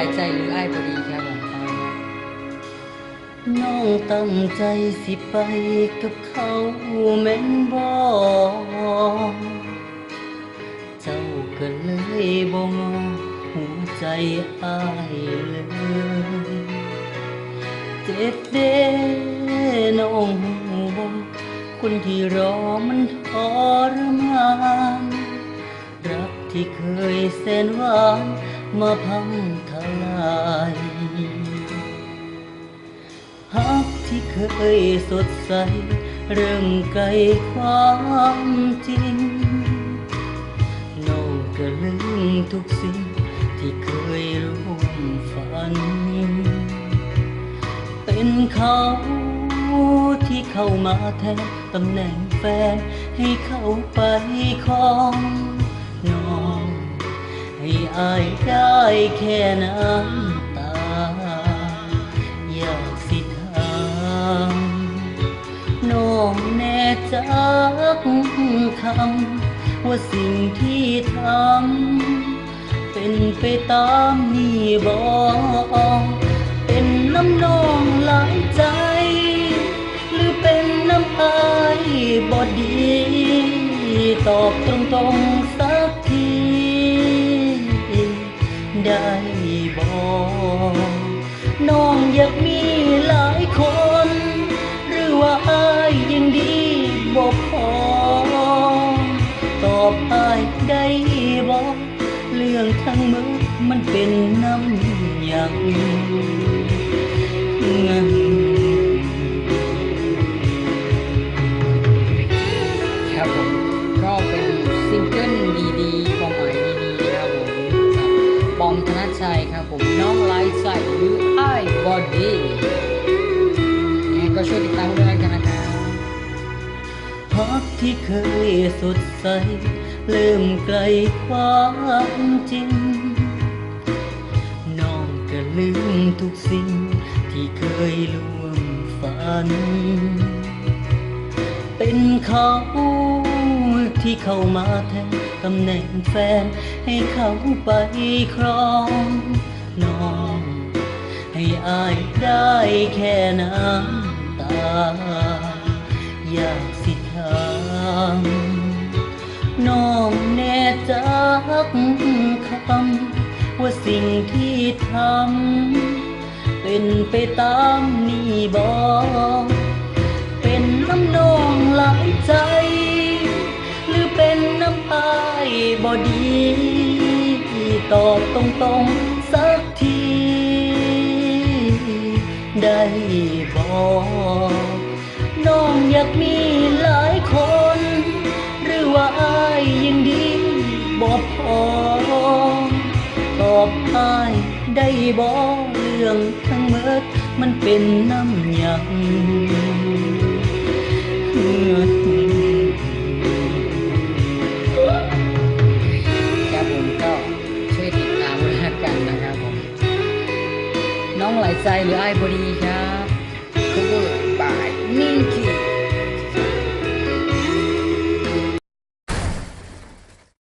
ายใจหรืออ้พอดีครับน้องตั้งใจสิไปกับเขาแม่นบ่เจ้าก็เลยบองหัวใจอ้ายเลยเจ็บเด้น้องบอกคนที่รอมันทรมานรักที่เคยแสนหวาน มาพังทลายฮักที่เคยสดใส เริ่มไกลความจริงน้องก็ลืมทุกสิ่งที่เคยร่วมฝัน เป็นเขาที่เข้ามาแทนตำแหน่งแฟนให้เขาไปครองน้อง ให้อายได้แค่น้ำตา อยากสิถามน้องแน่จักคำว่าสิ่งที่ทำเป็นไปตามนี่บอกเป็นน้ำนองหลายใจ หรือเป็นน้ำอายบอดี ตอบตรงๆ บอกน้องอยากมีหลายคน หรือว่าอายยังดีบอกพอ ตอบอายได้บอกเรื่องทั้งมือมันเป็นน้ำหยังงั อมธนชชัยครับผมน้องไลท์ใส่หรือไอ้บอดี้ยังไงก็ช่วยติดตามด้วยกันนะครับพักที่เคยสดใสเริ่มไกลความจริง น้องก็ลืมทุกสิ่งที่เคยล่วงฝัน เป็นเขา ที่เข้ามาแทนตำแหน่งแฟนให้เขาไปครองน้อง ให้อายได้แค่น้ำตา อยากสิถามน้องแน่จักคำว่าสิ่งที่ทำ เป็นไปตามนี่บอก ตอบตรงๆสักที ได้บอกน้องอยากมีหลายคน หรือว่าอายยังดีบอกพอตอบอายได้บอกเรื่องทั้งหมดมันเป็นน้ำหยัง ช่ว